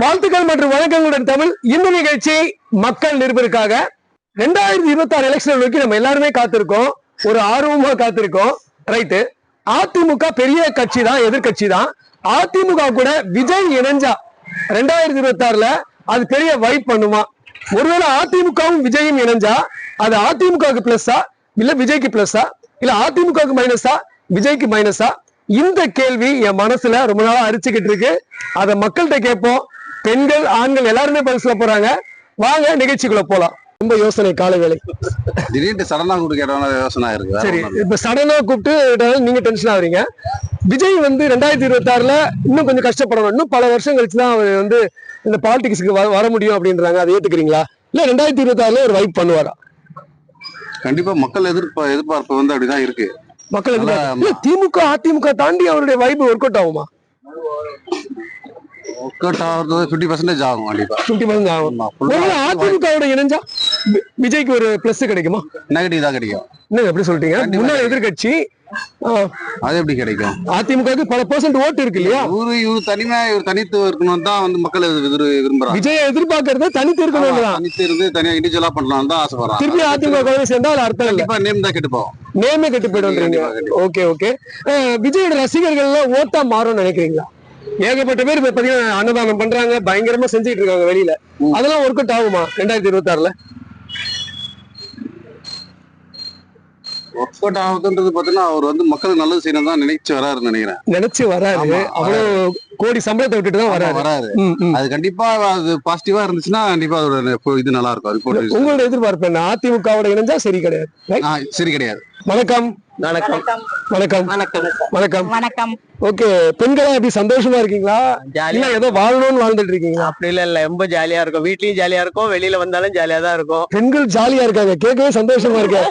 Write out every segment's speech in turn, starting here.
வாழ்த்துக்கள் மற்றும் வணக்கங்களுடன் தமிழ் இந்த நிகழ்ச்சி மக்கள் நிருபருக்காக ரெண்டாயிரத்தி இருபத்தி ஆறு எலெக்ஷன் நோக்கி நம்ம எல்லாருமே காத்திருக்கோம். ஒரு ஆர்வமா காத்திருக்கோம். ரைட்டு அதிமுக பெரிய கட்சி தான் எதிர்கட்சி தான் அதிமுக கூட விஜய் இணைஞ்சா ரெண்டாயிரத்தி இருபத்தி ஆறுல அது பெரிய வைப் பண்ணுமா? ஒருவேளை அதிமுகவும் விஜயும் இணைஞ்சா அது அதிமுகவுக்கு பிளஸ்ஸா இல்ல விஜய்க்கு பிளஸ்ஸா இல்ல அதிமுகவுக்கு மைனஸா விஜய்க்கு மைனஸா இந்த கேள்வி என் மனசுல ரொம்ப நாளா அரிச்சுக்கிட்டு இருக்கு. அதை மக்கள்கிட்ட கேட்போம். பெண்கள் ஆண்கள் எல்லாருமே பதில் சொல்ல போறாங்க. வாங்க நிகழ்ச்சிக்குள்ள போலாம். ரொம்ப யோசனை காலை வேலை. திடீர்னு சடனா கொடுக்கிற யோசனை இருக்கு சரி. இப்ப சடனா கூப்பிட்டு நீங்க டென்ஷன் ஆகுறீங்க விஜய் வந்து ரெண்டாயிரத்தி இருபத்தி ஆறுல இன்னும் கொஞ்சம் கஷ்டப்படணும். இன்னும் பல வருஷம் கழிச்சு தான் அவர் வந்து இந்த பாலிடிக்ஸ்க்கு வர முடியும் அப்படின்றாங்க. அதை ஏத்துக்கிறீங்களா? இல்ல ரெண்டாயிரத்தி இருபத்தி ஆறுல ஒரு வைப் பண்ணுவாரா? கண்டிப்பா மக்கள் எதிர்ப்பு எதிர்பார்ப்பு வந்து அப்படிதான் இருக்கு. மக்கள் திமுக அதிமுக தாண்டி அவருடைய வைப் ஒர்க் அவுட் ஆகுமா? ஒர்க் அவுட் ஆகுறது ஃபிஃப்டி பர்சன்டேஜ் ஆகும் கண்டிப்பா. பிப்டி பர்சன்ட் ஆகும். அதிமுகவோட இணைஞ்சா விஜய்க்கு ஒரு பிளஸ் கிடைக்குமா? நெகட்டிவ் தான் கிடைக்கும். என்ன எப்படி சொல்லிட்டீங்க கண்டிப்பா முன்னாள் எதிர்கட்சி அது எப்படி கிடைக்கும்? அதிமுகவுக்கு பல பெர்சன்ட் ஓட்டு இருக்கு இல்லையா? இவரு இவரு தனிமையா இவர் தனித்து இருக்கணும் தான் வந்து மக்கள் விரும்புறாங்க. விஜயை எதிர்பார்க்கறது தனித்து இருக்கணும் தனித்து இருந்து தனியா இண்டிவிஜுவலா பண்ணலாம் தான் ஆசைப்படுறாங்க. திருப்பி அதிமுக சேர்ந்தா அது அர்த்தம் கண்டிப்பா நேம் தான் கெட்டு போகும். நேமே கெட்டு கண்டிப்பா. ஓகே ஓகே விஜயோட ரசிகர்கள் எல்லாம் ஓட்டா மாறும்னு நினைக்கிறீங்களா? ஏகப்பட்ட பேர் இப்ப பாத்தீங்கன்னா அன்னதானம் பண்றாங்க பயங்கரமா செஞ்சுட்டு இருக்காங்க வெளியில. அதெல்லாம் ஒர்க் அவுட் ஆகுமா ரெண்டாயிரத்தி இருபத்தி ஆறுல ஒர்க் அவுட் ஆகுதுன்றது பாத்தீங்கன்னா அவர் வந்து மக்களுக்கு நல்லது செய்யணும் தான் நினைச்சு வராருன்னு நினைக்கிறேன். நினைச்சு வராரு. அவ்வளவு கோடி சம்பளத்தை விட்டுட்டு தான் வராரு. வராரு. அது கண்டிப்பா அது பாசிட்டிவா இருந்துச்சுன்னா கண்டிப்பா அதோட இது நல்லா இருக்கும். ரிப்போர்ட் உங்களோட எதிர்பார்ப்பு என்ன? அதிமுகவோட இணைஞ்சா சரி கிடையாது? சரி கிடையாது. வணக்கம். வணக்கம். வணக்கம். வணக்கம். வணக்கம். வணக்கம். ஓகே பெண்களா எப்படி சந்தோஷமா இருக்கீங்களா? ஜாலியா இல்ல ஏதோ வாழணும்னு வாழ்ந்துட்டு இருக்கீங்களா? அப்படி இல்ல இல்ல. ரொம்ப ஜாலியா இருக்கும். வீட்லயும் ஜாலியா இருக்கும். வெளியில வந்தாலும் ஜாலியா தான் இருக்கும். பெண்கள் ஜாலியா இருக்காங்க. கேட்கவே சந்தோஷமா இருக்கு.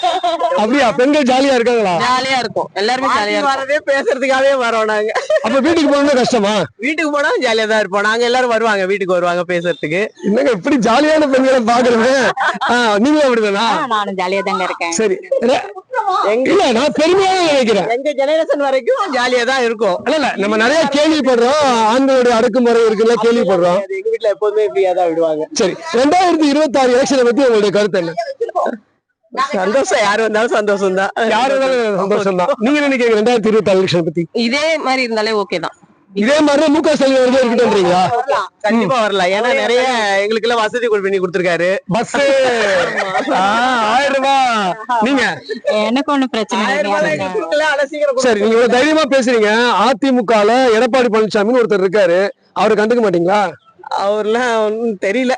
அப்படியா? பெண்கள் ஜாலியா இருக்காங்களா? ஜாலியா இருக்கும். எல்லாருமே ஜாலியா வரதே பேசுறதுக்காகவே வரோம் நாங்க. அப்ப வீட்டுக்கு போகணும் கஷ்டமா? வீட்டுக்கு போனா ஜாலியா தான் இருப்போம். நாங்க எல்லாரும் வருவாங்க. வீட்டுக்கு வருவாங்க பேசுறதுக்கு. என்னங்க இப்படி ஜாலியான பெண்களை பாக்குறது நீங்களும் அப்படிதானா? நானும் ஜாலியா தாங்க இருக்கேன். சரி. எங்க நான் பெருமையாக நினைக்கிறேன். எங்க ஜெனரேஷன் வரைக்கும் ஜாலியா தான் இருக்கும். இல்ல இல்ல நம்ம நிறைய கேள்விப்படுறோம். ஆண்களுடைய அடக்குமுறை இருக்குல்ல கேள்விப்படுறோம். எங்க வீட்ல எப்போதுமே ஃப்ரீயா தான் விடுவாங்க. சரி ரெண்டாயிரத்தி இருபத்தி ஆறு எலெக்ஷனை பத்தி உங்களுடைய கருத்து என்ன? சந்தோஷம். யாரு வந்தாலும் சந்தோஷம் தான் யாரு இருந்தாலும் சந்தோஷம் தான் நீங்க என்ன நினைக்கிறீங்க ரெண்டாயிரத்தி இருபத்தி ஆறு எலெக்ஷன் பத்தி? இதே மாதிரி இருந்தாலே ஓகே தான். இதே மாதிரி மு க ஸ்டாலின் அவர்கள் இருக்கட்டும்ன்றீங்களா. கண்டிப்பா வரலாம். ஏன்னா நிறைய எங்களுக்கு எல்லாம் வசதி பண்ணி கொடுத்துருக்காரு. பஸ் ஆயிரம் ரூபாய். நீங்க? எனக்கு ஒண்ணும் பிரச்சனை சரி நீங்க இவ்வளவு தைரியமா பேசுறீங்க. அதிமுகல எடப்பாடி பழனிசாமின்னு ஒருத்தர் இருக்காரு. அவரை கண்டுக்க மாட்டீங்களா? அவர்லாம் ஒண்ணும் தெரியல.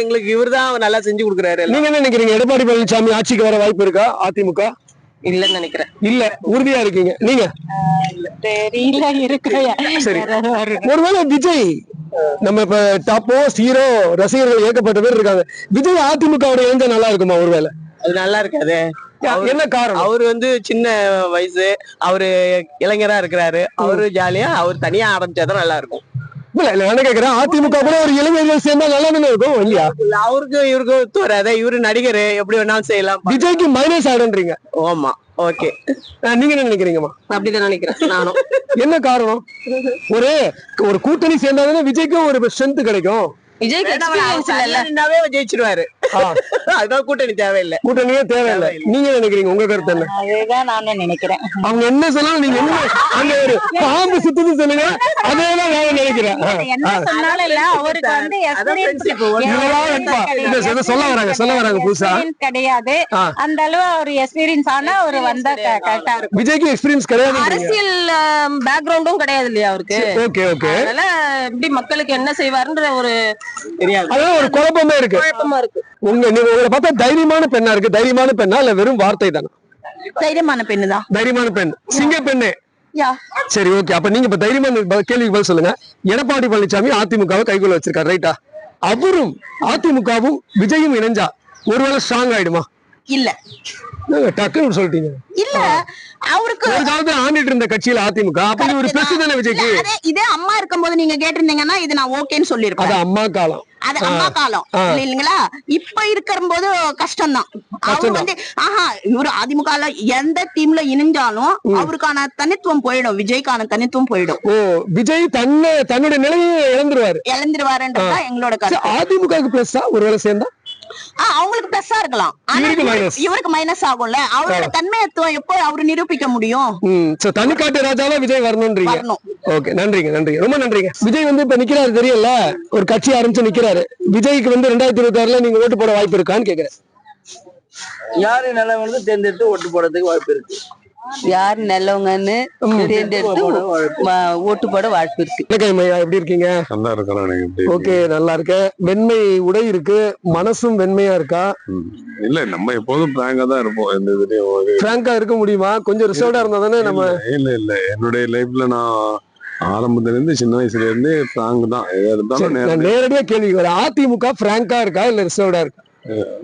எங்களுக்கு இவர்தான் நல்லா செஞ்சு கொடுக்குறாரு. நீங்க என்ன நினைக்கிறீங்க? எடப்பாடி பழனிசாமி ஆட்சிக்கு வர வாய்ப்பு இருக்கா? அதிமுக? இல்லன்னு நினைக்கிறேன். இல்ல உறுதியா இருக்கீங்க. நீங்க? தெரியல இருக்கிறேன் சரி. ஒருவேளை விஜய் நம்ம இப்ப டாப்போ ஹீரோ ரசிகர்கள் ஏகப்பட்ட பேர் இருக்காங்க. விஜய் அதிமுகவோட நல்லா இருக்குமா ஒருவேளை? அது நல்லா இருக்காது. என்ன காரணம்? அவரு வந்து சின்ன வயசு. அவரு இளைஞரா இருக்கிறாரு. அவரு ஜாலியா அவர் தனியா ஆரம்பிச்சாதான் நல்லா இருக்கும். இல்ல இல்ல என்ன கேக்குறேன். அதிமுக கூட ஒரு இளைஞர்கள் சேர்ந்தா நல்லா தானே இருக்கும் இல்லையா? அவருக்கு இவருக்கு ஒத்து வராது இவரு நடிகர் எப்படி வேணாலும் செய்யலாம். விஜய்க்கு மைனஸ் ஆடுன்றீங்க. ஆமா ஓகே. நீங்க என்ன நினைக்கிறீங்கம்மா? அப்படிதான் நினைக்கிறேன் நானும். என்ன காரணம்? ஒரு ஒரு கூட்டணி சேர்ந்தாதானே விஜய்க்கும் ஒரு ஸ்ட்ரென்த் கிடைக்கும். விஜய்க்கு எக்ஸ்பீரியன்ஸ் இல்ல ஜெயிச்சிருவாரு. அதான் கூட்டணி தேவையில்லை. கூட்டணியே தேவையில்லை. நீங்க நினைக்கிறீங்க? உங்க கருத்து என்ன? அதேதான் நானும் நினைக்கிறேன். அவங்க என்ன சொன்னாலும் நீங்க என்ன அங்க ஒரு பாம்பு சுத்துது சொல்லுங்க அதேதான் நான் நினைக்கிறேன். என்ன. சொன்னாலும் இல்ல அவருக்கு வந்து? இல்ல, சொல்ல- வராங்க சொல்ல வராங்க புதுசா. கிடையாது. அந்த அளவு அவர் எக்ஸ்பீரியன்ஸ் ஆனா அவர் வந்தா கரெக்டா இருக்கும். விஜய்க்கு எக்ஸ்பீரியன்ஸ் கிடையாது அரசியல் பேக்ரவுண்டும் கிடையாது இல்லையா அவருக்கு? ஓகே ஓகே அதனால எப்படி மக்களுக்கு என்ன செய்வாருன்ற ஒரு தெரியாது. அதான் ஒரு குழப்பமே இருக்கு. குழப்பமா இருக்கு. உங்க நீங்க உங்களை பார்த்தா தைரியமான பெண்ணா இருக்கு. தைரியமான பெண்ணா இல்ல வெறும் வார்த்தை தானே? தைரியமான பெண்ணு தான். தைரியமான பெண். சிங்க பெண்ணே. சரி ஓகே அப்ப நீங்க இப்ப தைரியமா இந்த ப- கேள்விக்கு பதில் சொல்லுங்க. எடப்பாடி பழனிசாமி அதிமுகவை கைக்குள்ள வச்சிருக்காரு ரைட்டா அவரும் அதிமுகவும் விஜயும் இணைஞ்சா ஒருவேளை ஸ்ட்ராங் ஆயிடுமா? இல்ல. டக்குன்னு சொல்லிட்டீங்க. இல்ல அவருக்கு ஒரு காலத்துல ஆண்டிட்டு இருந்த கட்சியில அதிமுக அப்ப ஒரு பிளஸ் தானே விஜய்க்கு? அதே இதே அம்மா இருக்கும்போது நீங்க கேட்டிருந்தீங்கன்னா இது நான் ஓகேன்னு அது சொல்லிருப்பேன் அம்மா காலம். அது அம்மா காலம். இல்லைங்களா? இப்ப இருக்கிற போது கஷ்டம் தான் அவர். வந்து ஆஹா இவரு அதிமுக எந்த டீம்ல இணைஞ்சாலும் அவருக்கான தனித்துவம் போயிடும். விஜய்க்கான தனித்துவம் போயிடும். ஓ விஜய் தன்னை தன்னுடைய நிலையை இழந்துருவாரு. இழந்துருவாருன்றதுதான் எங்களோட அதிமுகவுக்கு பிளஸ்ஸா ஒருவேளை சேர்ந்தா? அவங்களுக்கு பிளஸ்ஸா இருக்கலாம். இவருக்கு மைனஸ் ஆகும்ல. அவரோட தன்மையத்துவம் எப்போ அவரு நிரூபிக்க முடியும்? சோ தனிக்காட்டு ராஜாவா விஜய் வரணும்ன்றீங்க? வரணும். ஓகே நன்றிங்க நன்றிங்க. ரொம்ப நன்றிங்க. விஜய் வந்து இப்ப நிக்கிறாரு தெரியல? ஒரு கட்சி ஆரம்பிச்சு நிக்கிறாரு. விஜய்க்கு வந்து ரெண்டாயிரத்தி இருபத்தி ஆறுல நீங்க ஓட்டு போட வாய்ப்பு இருக்கான்னு கேக்குறேன். யாரு வந்து தேர்ந்தெடுத்து ஓட்டு போடுறதுக்கு வாய்ப்பு இருக்கு. யார் நல்லவங்கன்னு தேர்ந்தெடுத்து ஓட்டு போட வாய்ப்பு இருக்கு. எப்படி இருக்கீங்க? நல்லா எப்படி ஓகே நல்லா இருக்கேன். வெண்மை உடை இருக்கு. மனசும் வெண்மையா இருக்கா. இல்ல நம்ம எப்போதும் பிராங்கா தான் இருப்போம். எந்த இதுலயும் பிராங்கா இருக்க முடியுமா? கொஞ்சம் ரிசர்வ்டா இருந்தா தானே நம்ம இல்ல இல்ல என்னுடைய லைஃப்ல நான் ஆரம்பத்துல இருந்து சின்ன வயசுல இருந்து பிராங்க் தான். எதா இருந்தாலும் நேரடியா கேள்வி அதிமுக பிராங்கா இருக்கா? இல்ல ரிசர்வ்டா இருக்கா?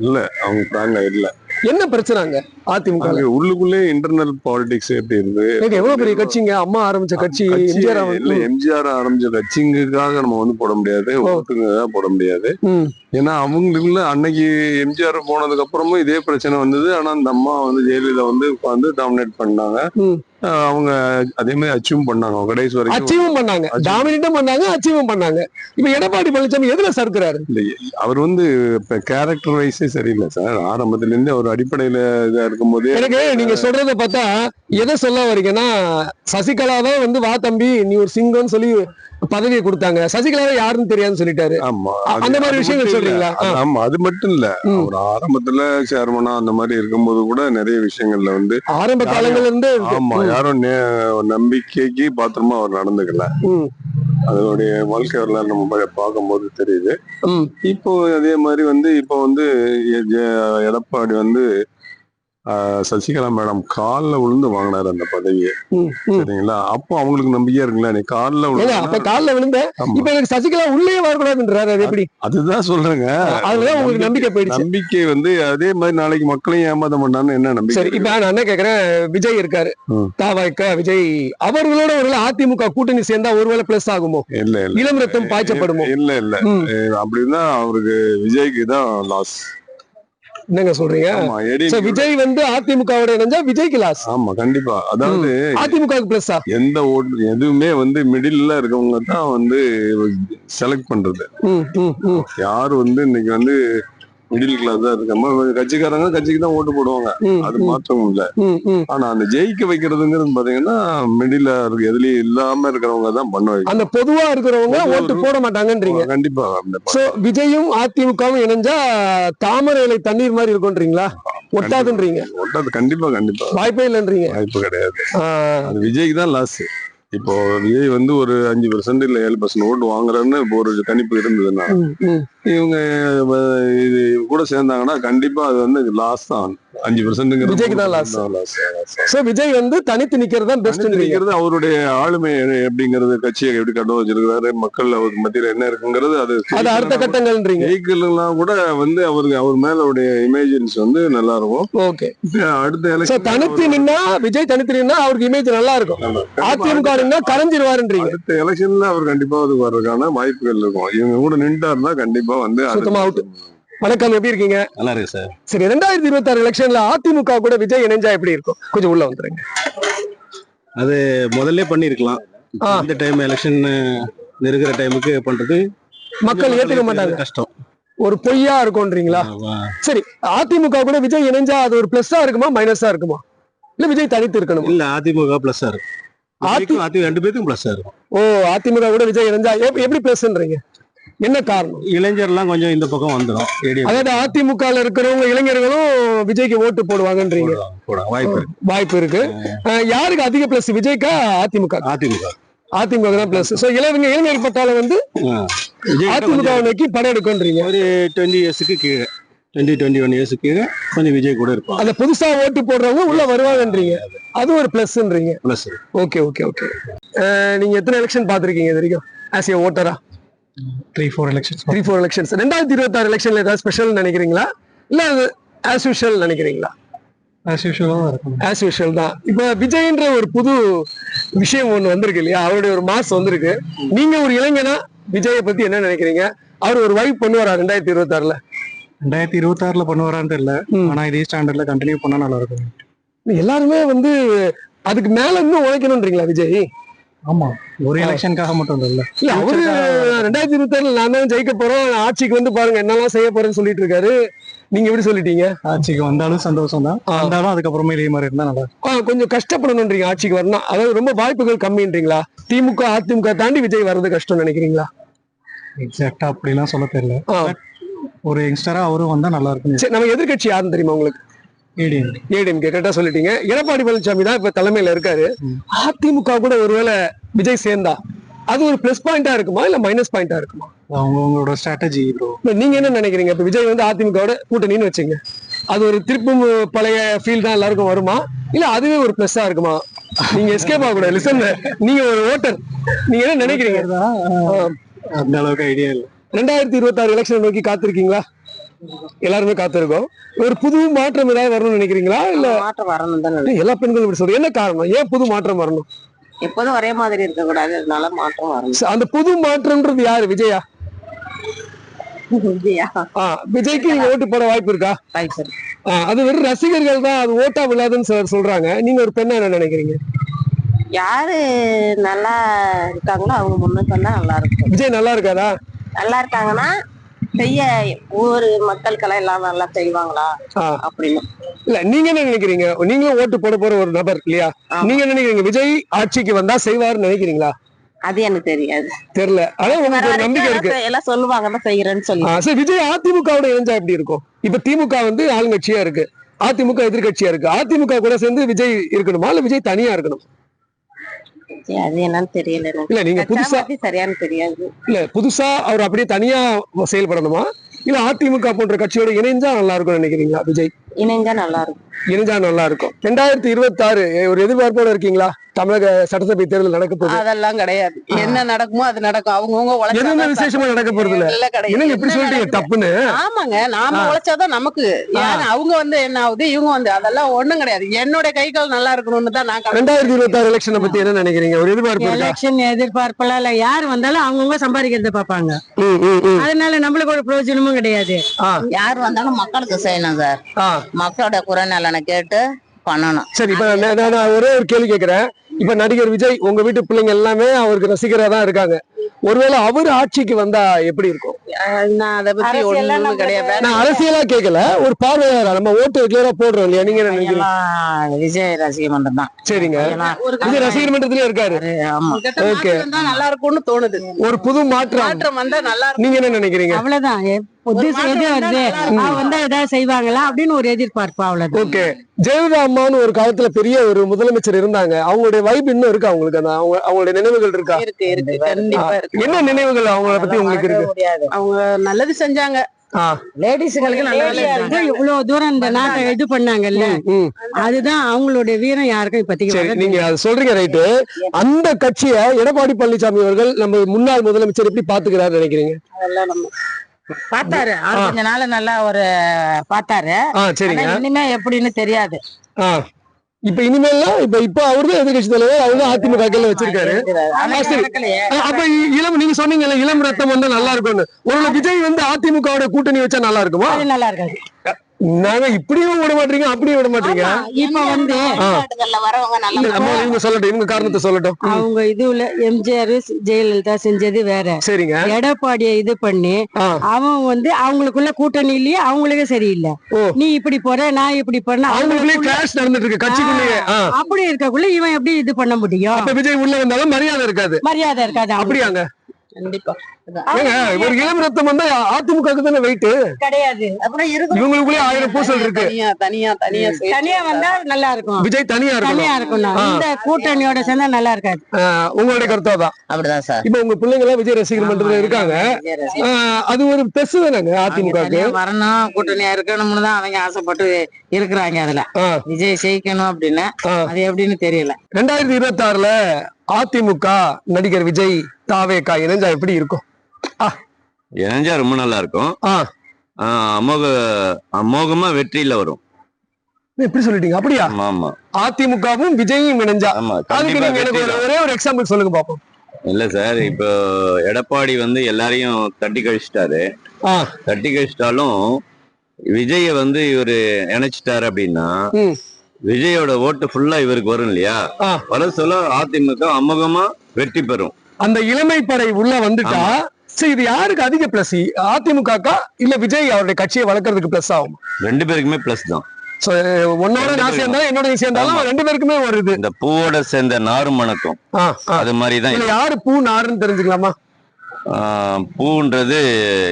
இல்ல அவங்க பிராங்கா இல்ல. என்ன பிரச்சனைங்க? அதிமுக உள்ளுக்குள்ளே இன்டர்னல் பாலிடிக்ஸ் எப்படி இருக்கு. எவ்வளவு பெரிய கட்சிங்க? அம்மா ஆரம்பிச்ச கட்சி எம்ஜிஆர் இல்ல எம்ஜிஆர் ஆரம்பிச்ச கட்சிங்களுக்காக நம்ம வந்து போட முடியாது. ஓட்டுங்க போட முடியாது. ஏன்னா அவங்களுக்குள்ள அன்னைக்கு எம்ஜிஆர் போனதுக்கு அப்புறமும் இதே பிரச்சனை வந்தது. ஆனா அந்த அம்மா வந்து ஜெயலலிதா வந்து உட்காந்து டாமினேட் பண்ணாங்க அவங்க அதே மாதிரி அச்சீவ் பண்ணாங்க கடைசி வரைக்கும் அச்சீவும் பண்ணாங்க டாமினேட்டும் பண்ணாங்க அச்சீவும் பண்ணாங்க இப்ப எடப்பாடி பழனிசாமி எதுல சறுக்குறாரு அவர் வந்து இப்ப கேரக்டர் வைஸே சரியில்லை சார் ஆரம்பத்துல இருந்து அவர் அடிப்படையில இதா இருக்கும்போதே எனக்கு நீங்க சொல்றத பார்த்தா எதை சொல்ல வரீங்கன்னா சசிகலா தான் வந்து வா தம்பி நீ ஒரு சிங்கம்னு சொல்லி பதவியை கொடுத்தாங்க சசிகலா யாருன்னு தெரியாதுன்னு சொல்லிட்டாரு ஆமா அந்த மாதிரி விஷயங்கள் இல்ல. சொல்றீங்களா? ஆமா அது மட்டும் இல்ல. அவர் ஆரம்பத்துல சேர்மனா அந்த மாதிரி இருக்கும்போது கூட நிறைய விஷயங்கள்ல வந்து ஆரம்ப காலங்கள்ல இருந்து. ஆமா யாரும் நம்பிக்கைக்கு பாத்திரமா அவர் நடந்துக்கல. அதனுடைய வாழ்க்கை வரலாறு நம்ம பார்க்கும்போது தெரியுது. இப்போ அதே மாதிரி வந்து இப்போ வந்து எடப்பாடி வந்து சசிகலா மேடம் கால்ல விழுந்து வாங்கினாரு அந்த பதவியை. சரிங்களா? அப்போ அவங்களுக்கு நம்பிக்கையா இருக்குங்களா? நீ கால்ல விழுந்து கால்ல விழுந்த. இப்ப எனக்கு சசிகலா உள்ளே வரக்கூடாதுன்றாரு அது எப்படி? அதுதான் சொல்றேங்க. அதுதான் உங்களுக்கு நம்பிக்கை போயிடுச்சு. நம்பிக்கை வந்து அதே மாதிரி நாளைக்கு மக்களையும் ஏமாத்த மாட்டான்னு என்ன நம்பிக்கை சரி இப்ப நான் என்ன கேக்குறேன். விஜய் இருக்காரு. தாவாய்க்க விஜய் அவர்களோட ஒருவேளை அதிமுக கூட்டணி சேர்ந்தா ஒருவேளை பிளஸ் ஆகுமோ? இல்ல இல்ல. இளம் ரத்தம் பாய்ச்சப்படுமோ? இல்ல இல்ல. அப்படின்னா அவருக்கு விஜய்க்கு தான் லாஸ் என்னங்க சொல்றீங்க? விஜய் வந்து அதிமுகவோட இணைஞ்சா விஜய்க்கு லாஸ் ஆமா கண்டிப்பா. அதாவது அதிமுகவுக்கு பிளஸ்ஸா எந்த ஓட்டு எதுவுமே வந்து மிடில்ல இருக்கவங்க தான் வந்து செலக்ட் பண்றது. யாரு வந்து இன்னைக்கு வந்து மிடில் கிளாஸ் தான் இருக்காம கட்சிக்காரங்க கட்சிக்கு தான் ஓட்டு போடுவாங்க. அது மாற்றம் இல்ல. ஆனா அந்த ஜெயிக்க வைக்கிறதுங்கிறது பாத்தீங்கன்னா மிடில் இருக்கு எதுலயும் இல்லாம இருக்கிறவங்க தான் பண்ண வைக்கணும். அந்த பொதுவா இருக்கிறவங்க ஓட்டு போட மாட்டாங்கன்றீங்க. கண்டிப்பா சோ விஜயும் அதிமுகவும் இணைஞ்சா தாமரை இலை தண்ணீர் மாதிரி இருக்கும்ன்றீங்களா? ஒட்டாதுன்றீங்க. ஒட்டாது கண்டிப்பா கண்டிப்பா. வாய்ப்பே இல்லைன்றீங்க. வாய்ப்பு கிடையாது. விஜய்க்கு தான் லாஸ் இப்போ விஜய் வந்து ஒரு அஞ்சு பர்சன்ட் இல்ல ஏழு பர்சன்ட் ஓட்டு வாங்குறேன்னு இப்போ ஒரு கணிப்பு இருந்ததுன்னா. இவங்க இது கூட சேர்ந்தாங்கன்னா கண்டிப்பா அது வந்து லாஸ் தான். அஞ்சு பர்சன்ட் விஜய்க்கு தான் loss. சோ விஜய் வந்து தனித்து நிக்கிறது தான் பெஸ்ட்ன்றீங்க நிக்கிறது அவருடைய ஆளுமை எப்படிங்கிறது கட்சியை எப்படி கட்ட வச்சிருக்காரு மக்கள் அவருக்கு மத்தியில என்ன இருக்குங்கிறது அது அது அடுத்த கட்டங்கள்ன்றீங்க. ஜெயிக்கலாம் கூட வந்து அவருக்கு அவர் மேல உடைய இமேஜின்ஸ் வந்து நல்லா இருக்கும் ஓகே அடுத்த election தனித்து நின்னா விஜய் தனித்து நின்னா அவருக்கு இமேஜ் நல்லா இருக்கும் அதிமுக நின்னா கரைஞ்சிருவாருன்றீங்க. அடுத்த எலெக்ஷன்ல அவர் கண்டிப்பா அது வர்றதுக்கான வாய்ப்புகள் இருக்கும். இவங்க கூட நின்றாருன்னா கண்டிப்பா வந்து அது- சுத்தமா out. வணக்கம் எப்படி இருக்கீங்க? நல்லா இருக்கு சார் சரி ரெண்டாயிரத்தி இருபத்தி ஆறு எலெக்ஷன்ல அதிமுக கூட விஜய் இணைஞ்சா எப்படி இருக்கும்? கொஞ்சம் உள்ள வந்துருங்க. அது முதல்ல பண்ணிருக்கலாம். இந்த டைம் எலெக்ஷன் நெருங்குற டைமுக்கு பண்றது மக்கள் ஏத்துக்க மாட்டாங்க. கஷ்டம். ஒரு பொய்யா இருக்கும்ன்றீங்களா. சரி அதிமுக கூட விஜய் இணைஞ்சா அது ஒரு பிளஸ்ஸா இருக்குமா மைனஸா இருக்குமா? இல்ல விஜய் தனித்து இருக்கணுமா? இல்ல அதிமுக பிளஸ்ஸா இருக்கும். அதி- விஜய்க்கும் அதி ரெண்டு பேருக்கும் பிளஸ்ஸா இருக்கும். ஓ அதிமுக கூட விஜய் இணைஞ்சா எப்- எப்படி பிளஸ்ன்றீங்க என்ன காரணம்? இளைஞர்லாம் கொஞ்சம் இந்த பக்கம் வந்துடும் அதாவது அதிமுக இருக்கிறவங்க இளைஞர்களும் விஜய்க்கு ஓட்டு போடுவாங்கன்றீங்க. போட வாய்ப்பு இருக்கு. வாய்ப்பு இருக்கு. யாருக்கு அதிக பிளஸ் விஜய்க்கா அதிமுக? அதிமுக. அதிமுக தான் பிளஸ் சோ இளைஞங்க இளைஞர் பட்டால வந்து அதிமுக நோக்கி படம் எடுக்கும்ன்றீங்க ஒரு டுவெண்ட்டி இயர்ஸுக்கு கீழே. டுவெண்ட்டி டுவெண்ட்டி ஒன் இயர்ஸுக்கு கீழே கொஞ்சம் விஜய் கூட இருப்பான். அந்த புதுசா ஓட்டு போடுறவங்க உள்ள வருவாங்கன்றீங்க. அது ஒரு பிளஸ்ன்றீங்க பிளஸ் ஓகே ஓகே ஓகே நீங்க எத்தனை எலெக்ஷன் பாத்திருக்கீங்க இது வரைக்கும் as a ஓட்டரா three four elections three four elections ரெண்டாயிரத்தி இருபத்தி ஆறு எலெக்ஷன்ல ஏதாவது ஸ்பெஷல் நினைக்கிறீங்களா? இல்ல அது ஆஸ் யூஷுவல் நினைக்கிறீங்களா? ஆஸ் யூஷுவலாக இருக்கும் ஆஸ் யூஷுவல் தான். இப்ப விஜய்ன்ற ஒரு புது விஷயம் ஒண்ணு வந்திருக்கு இல்லையா? அவருடைய ஒரு மாஸ் வந்திருக்கு. நீங்க ஒரு இளைஞனா விஜயை பத்தி என்ன நினைக்கிறீங்க? அவர் ஒரு வைப் பண்ணுவாரா ரெண்டாயிரத்தி இருபத்தி ஆறுல ரெண்டாயிரத்தி இருபத்தாறுல பண்ணுவாரான்னு தெரியல. ம். ஆனா இதே ஸ்டாண்டர்ட்ல கண்டினியூ பண்ணா நல்லா இருக்கும். எல்லாருமே வந்து அதுக்கு மேல இன்னும் உழைக்கணும்ன்றீங்களா விஜய்? ஆமா. ஒரு எலெக்ஷனுக்காக மட்டும் இல்ல இல்ல. அவரு ரெண்டாயிரத்தி இருபத்தி ஆறுல நான் தான் ஜெயிக்க போறோம். ஆட்சிக்கு வந்து பாருங்க என்னெல்லாம் செய்ய போறேன்னு சொல்லிட்டு இருக்காரு. நீங்க எப்படி சொல்லிட்டீங்க? ஆட்சிக்கு வந்தாலும் சந்தோஷம் தான். வந்தாலும் அதுக்கப்புறமே இதே மாதிரி இருந்தா நல்லா கொஞ்சம் கஷ்டப்படணும்ன்றீங்க ஆட்சிக்கு வரணும் அதாவது ரொம்ப வாய்ப்புகள் கம்மின்றீங்களா? திமுக அதிமுக தாண்டி விஜய் வர்றது கஷ்டம் நினைக்கிறீங்களா? எக்ஸாக்டா அப்படிலாம் சொல்ல தெரியல. ஒரு யங்ஸ்டரா அவரும் வந்தா நல்லா இருக்கும் சரி நம்ம எதிர்க்கட்சி யாருன்னு தெரியுமா உங்களுக்கு? ஏடிஎம்கே கரெக்டா சொல்லிட்டீங்க. எடப்பாடி பழனிசாமி தான் இப்ப தலைமையில இருக்காரு. அதிமுக கூட ஒருவேளை விஜய் சேர்ந்தா அது ஒரு பிளஸ் பாயிண்டா இருக்குமா? இல்ல மைனஸ் பாயிண்டா இருக்குமா? அவங்கவுங்களோட ஸ்ட்ராட்டஜி நீங்க என்ன நினைக்கிறீங்க? இப்ப விஜய் வந்து அதிமுகவோட கூட்டணின்னு வச்சுங்க. அது ஒரு திருப்பும் பழைய ஃபீல் தான் எல்லாருக்கும் வருமா? இல்ல அதுவே ஒரு பிளஸ்ஸா இருக்குமா? நீங்க எஸ்கேப் ஆக கூடாது லிசன் நீங்க ஒரு ஓட்டர் நீங்க என்ன நினைக்கிறீங்க. அந்த அளவுக்கு ஐடியா இல்ல. ரெண்டாயிரத்தி இருபத்தி ஆறு எலெக்ஷன் நோக்கி காத்திருக்கீங்களா? எல்லாருமே காத்திருக்கோம். ஒரு புது மாற்றம் ஏதாவது வரணும்னு நினைக்கிறீங்களா? இல்ல மாற்றம் வரணும் தான் எல்லா பெண்களும் இப்படி சொல்றேன் என்ன காரணம்? ஏன் புது மாற்றம் வரணும்? எப்போதும் ஒரே மாதிரி இருக்க கூடாது அதனால மாற்றம் வரணும். அந்த புது மாற்றம்ன்றது யாரு? விஜயா? விஜய்க்கு நீங்க ஓட்டு போட வாய்ப்பு இருக்கா? அது வெறும் ரசிகர்கள் தான் அது ஓட்டா விழாதுன்னு சிலர் சொல்றாங்க. நீங்க ஒரு பெண்ணா என்ன நினைக்கிறீங்க? யாரு நல்லா இருக்காங்களோ அவங்க முன்னுக்கு வந்தா நல்லா இருக்கும். விஜய் நல்லா இருக்காரா? நல்லா இருக்காங்கன்னா செய்ய ஊர் மக்களுக்கெல்லாம் எல்லாம் நல்லா செய்வாங்களா. அப்படின்னு. இல்ல நீங்க என்ன நினைக்கிறீங்க? நீங்களும் ஓட்டு போட போற ஒரு நபர் இல்லையா. நீங்க என்ன நினைக்கிறீங்க? விஜய் ஆட்சிக்கு வந்தா செய்வாருன்னு நினைக்கிறீங்களா? அது எனக்கு தெரியாது. தெரியல. ஆனா உங்களுக்கு ஒரு நம்பிக்கை இருக்கு. எல்லாம் சொல்லுவாங்க செய்யறேன்னு சொல்லி. சரி விஜய் அதிமுகவோட இணைஞ்சா எப்படி இருக்கும்? இப்ப திமுக வந்து ஆளுங்கட்சியா இருக்கு. அதிமுக எதிர்க்கட்சியா இருக்கு. அதிமுக கூட சேர்ந்து விஜய் இருக்கணுமா? இல்ல விஜய் தனியா இருக்கணும்? அது என்னன்னு தெரியல. இல்ல நீங்க புதுசா பத்தி சரியானு தெரியாது இல்ல புதுசா அவர் அப்படியே தனியா செயல்படணுமா இல்ல அதிமுக போன்ற கட்சியோட இணைஞ்சா நல்லா இருக்கும்னு நினைக்கிறீங்களா விஜய்? இணைஞ்சா நல்லா இருக்கும் இணைஞ்சா நல்லா இருக்கும் ரெண்டாயிரத்தி இருபத்தி ஆறு ஒரு எதிர்பார்ப்போட இருக்கீங்களா? தமிழக சட்டசபை தேர்தல் நடக்க போகுது. அதெல்லாம் கிடையாது. என்ன நடக்குமோ அது நடக்கும். அவங்கவுங்க எதுவுமே விசேஷமா நடக்க போறது இல்ல கிடையாது. என்ன சொல்லிட்டீங்க? தப்புன்னு? ஆமாங்க நாம. உழைச்சாதான் நமக்கு. அவங்க வந்து என்ன ஆகுது? இவங்க வந்து அதெல்லாம் ஒண்ணும் கிடையாது. என்னோட கை கால் நல்லா இருக்கணும்னு தான் நான். ரெண்டாயிரத்தி இருபத்தி ஆறு எலெக்ஷனை பத்தி என்ன நினைக்கிறீங்க? ஒரு எதிர்பார்ப்பு எலெக்ஷன் எதிர்பார்ப்பெல்லாம் இல்ல. யார் வந்தாலும் அவங்கவுங்க சம்பாதிக்கிறத பார்ப்பாங்க. ம், ம், ம். அதனால நம்மளுக்கு ஒரு பிரயோஜனமும் கிடையாது. ஆ, யார் வந்தாலும் மக்களுக்கு செய்யணும் சார். மக்களோட குறை நலனை கேட்டு பண்ணணும். சரி இப்ப நான் ஒரே ஒரு கேள்வி கேக்குறேன். இப்ப நடிகர் விஜய் உங்க வீட்டு பிள்ளைங்க எல்லாமே அவருக்கு ரசிகரா தான் இருக்காங்க. ஒருவேளை அவர் ஆட்சிக்கு வந்தா எப்படி இருக்கும்? நான் அதை பத்தி அரசியல்ல ஒண்ணும் நம்மளுக்கு- கிடையாது. நான் அரசியலா கேட்கல ஒரு பார்வையாளரா நம்ம ஓட்டு கிளியரா போடுறோம் இல்லையா? நீங்க என்ன நினைக்கிறீங்க? விஜய் ரசிக மன்றம் தான். சரிங்க. விஜய் ரசிகர் மன்றத்திலே இருக்காரு. ஆமா. வந்தா நல்லா இருக்கும்னு தோணுது. ஒரு புது மாற்றம். மாற்றம் வந்தா நல்லா நீங்க என்ன நினைக்கிறீங்க? அவ்வளவுதான். எது வந்தா வருது? ஏதாவது செய்வாங்களா அப்படின்னு ஒரு எதிர்பார்ப்பு அவ்வளவுதான். ஓகே. ஜெயலலிதா அம்மான்னு ஒரு காலத்துல பெரிய ஒரு முதலமைச்சர் இருந்தாங்க. அவங்களுடைய வைப் இன்னும் இருக்கா உங்களுக்கு? அந்த அவங்க அவங்களுடைய நினைவுகள் இருக்கா? இருக்கு இருக்கு. என்ன நினைவுகள் அவங்கள பத்தி உங்களுக்கு இருக்கு? அவங்க நல்லது செஞ்சாங்க. லேடிஸுங்களுக்கு நல்லது வந்து இவ்வளவு தூரம் இந்த நாட்டை இது பண்ணாங்கல்ல. அதுதான் அவங்களுடைய வீரம் யாருக்கும் வர்றது நீங்க அது சொல்றீங்க ரைட்டு அந்த கட்சியை எடப்பாடி பழனிசாமி அவர்கள் நம்ம முன்னாள் முதலமைச்சர் எப்படி பாத்துக்கிறாரு நினைக்கிறீங்க? அதெல்லாம் நம்ம பார்த்தாரு. கொஞ்ச நாள் நல்லா ஒரு பார்த்தாரு. இனிமே எப்படின்னு தெரியாது. இப்ப இனிமேல்லாம் இப்ப இப்ப அவர்தான் எதிர்கட்சி தலைவர் அவர்தான் அதிமுக வச்சிருக்காரு. அப்ப இளம் நீங்க சொன்னீங்கல்ல இளம் ரத்தம் வந்தா நல்லா இருக்கும்னு. ஒருவேளை விஜய் வந்து அதிமுகவோட கூட்டணி வச்சா நல்லா இருக்குமா? நல்லா இருக்காது. நாங்க இப்படியும் விட மாட்டீங்க அப்படியும் விட மாட்டீங்க. இப்ப வந்து நம்ம இவங்க சொல்லட்டும் இவங்க காரணத்தை சொல்லட்டும். அவங்க இதுல எம்ஜிஆர் ஜெயலலிதா செஞ்சது வேற. சரிங்க. எடப்பாடியை இது பண்ணி. அவன் வந்து அவங்களுக்குள்ள கூட்டணியிலேயே அவங்களுக்கே சரியில்லை. ஓ. நீ இப்படி போற நான் இப்படி பண்ண அவங்களுக்குள்ளே கிளாஷ் நடந்துட்டு இருக்கு கட்சிக்குள்ளேயே. அப்படி இருக்கக்குள்ள இவன் எப்படி இது பண்ண முடியும்? அப்ப விஜய் உள்ள வந்தாலும் மரியாதை இருக்காது. மரியாதை இருக்காது. அப்படியாங்க? கண்டிப்பா. ஒரு இளம் ரத்தம் வந்தா அதிமுகவுக்கு தானே வெயிட் கிடையாது. அப்புறம் இருக்கு இவங்களுக்குள்ளே ஆயிரம் பூசல் இருக்கு. தனியா தனியா தனியா தனியா வந்தா நல்லா இருக்கும். விஜய் தனியா தனியா இருக்கணும். இருக்கணும் ஆ. இந்த கூட்டணியோட சேர்ந்தா நல்லா இருக்காது. உங்களுடைய கருத்தா தான். அப்படிதான் சார். இப்ப உங்க பிள்ளைங்க எல்லாம் விஜய் ரசிகர் மன்றத்துல இருக்காங்க. அது ஒரு பெஸ் தானங்க தனியா வரணும் கூட்டணியா இருக்கணும்னு தான் அவங்க ஆசைப்பட்டு இருக்கிறாங்க அதுல. விஜய் ஜெயிக்கணும் அப்படின்னு. அது எப்படின்னு தெரியல. ரெண்டாயிரத்தி இருபத்தி ஆறுல அதிமுக நடிகர் விஜய் தாவேக்கா இணைஞ்சா எப்படி இருக்கும்? இணைஞ்சா ரொம்ப நல்லா இருக்கும். அமோக அமோகமா வெற்றியில வரும். எப்படி சொல்லிட்டீங்க அப்படியா? ஆமா அதிமுகவும் விஜயும் இணைஞ்சா? ஆமா அதுக்கு நீங்க எனக்கு ஒரு-. ஒரே எக்ஸாம்பிள் சொல்லுங்க பாப்போம். இல்ல சார் இப்போ எடப்பாடி வந்து எல்லாரையும் தட்டி கழிச்சிட்டாரு. தட்டி கழிச்சிட்டாலும் விஜய வந்து இவரு இணைச்சிட்டாரு அப்படின்னா. விஜயோட ஓட்டு ஃபுல்லா இவருக்கு வரும் இல்லையா. வர சொல்ல அதிமுக அமோகமா வெற்றி பெறும். அந்த இளமை படை உள்ள வந்துட்டா சரி இது யாருக்கு அதிக பிளஸ் அதிமுகக்கா? இல்ல விஜய் அவருடைய கட்சியை வளர்க்கறதுக்கு பிளஸ் ஆகும் ரெண்டு பேருக்குமே பிளஸ் தான். சோ உன்னோட நான். சேர்ந்தாலும் என்னோட சேர்ந்தாலும். ரெண்டு பேருக்குமே வருது இந்த பூவோட சேர்ந்த நாரும் மணக்கும். அது மாதிரி தான் இதுல யாரு பூ நாருன்னு தெரிஞ்சுக்கலாமா? பூன்றது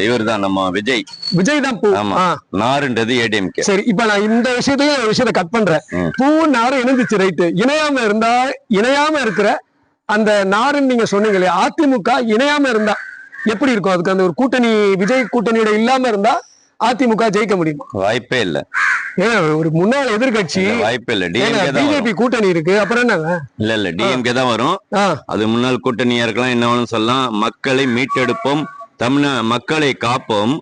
இவர் தான் நம்ம விஜய். விஜய் தான் பூ. ஆமா. நாருன்றது ஏடிஎம்கே. சரி இப்ப நான் இந்த விஷயத்தையும் ஒரு விஷயத்தை கட் பண்றேன். பூ நாரும் இணைந்துச்சு ரைட்டு. இணையாம இருந்தா இணையாம இருக்கிற அந்த நாருன்னு நீங்க சொன்னீங்க இல்லையா அதிமுக இணையாம இருந்தா எப்படி இருக்கும்? அதுக்கு அந்த ஒரு கூட்டணி விஜய் கூட்டணியோட இல்லாம இருந்தா அதிமுக ஜெயிக்க முடியுமா? வாய்ப்பே இல்ல. ஒரு முன்னாள் எதிர்கட்சி வாய்ப்பே இல்ல. பிஜேபி கூட்டணி இருக்கு. அப்புறம் என்னங்க இல்ல இல்ல. டிஎம்கே தான் வரும். அது முன்னாள் கூட்டணியா இருக்கலாம் என்ன வேணும் சொல்லலாம். மக்களை மீட்டெடுப்போம். தமிழ மக்களை காப்போம்.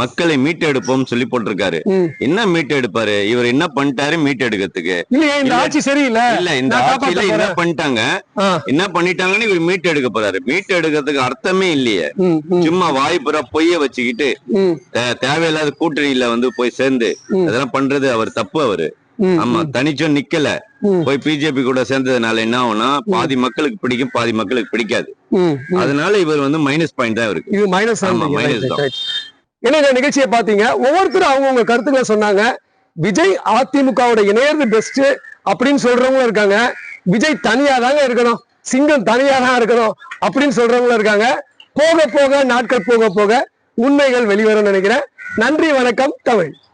மக்களை மீட்டெடுப்போம் சொல்லி போட்டிருக்காரு. என்ன மீட்டெடுப்பாரு? இவர் என்ன பண்ணிட்டாரு மீட்டெடுக்கிறதுக்கு? இல்லையே இந்த. ஆட்சி சரியில்லை. இல்ல இந்த ஆட்சியில என்ன. பண்ணிட்டாங்க? என்ன பண்ணிட்டாங்கன்னு இவர் மீட்டெடுக்க போறாரு. மீட்டெடுக்கிறதுக்கு அர்த்தமே இல்லையே. சும்மா வாய்ப்புற பொய்ய வச்சுக்கிட்டு தேவையில்லாத கூட்டணியில வந்து போய் சேர்ந்து. அதெல்லாம் பண்றது அவர் தப்பு அவரு. ஆமா தனிச்சும் நிக்கல. போய் பிஜேபி கூட சேர்ந்ததுனால என்ன ஆகும்னா பாதி மக்களுக்கு பிடிக்கும் பாதி மக்களுக்கு பிடிக்காது. அதனால இவர் வந்து மைனஸ் பாயிண்ட் தான் இருக்கு மைனஸ் minus தான். என்ன இந்த நிகழ்ச்சியை பார்த்தீங்க. ஒவ்வொருத்தரும் அவங்கவுங்க கருத்துக்களை சொன்னாங்க. விஜய் அதிமுகவோட இணையது பெஸ்ட் அப்படின்னு சொல்றவங்களும் இருக்காங்க. விஜய் தனியா தாங்க இருக்கணும். சிங்கம் தனியா தான் இருக்கணும் அப்படின்னு சொல்றவங்களும் இருக்காங்க. போக போக நாட்கள் போக போக உண்மைகள் வெளிவரும் நினைக்கிறேன். நன்றி வணக்கம் தமிழ்.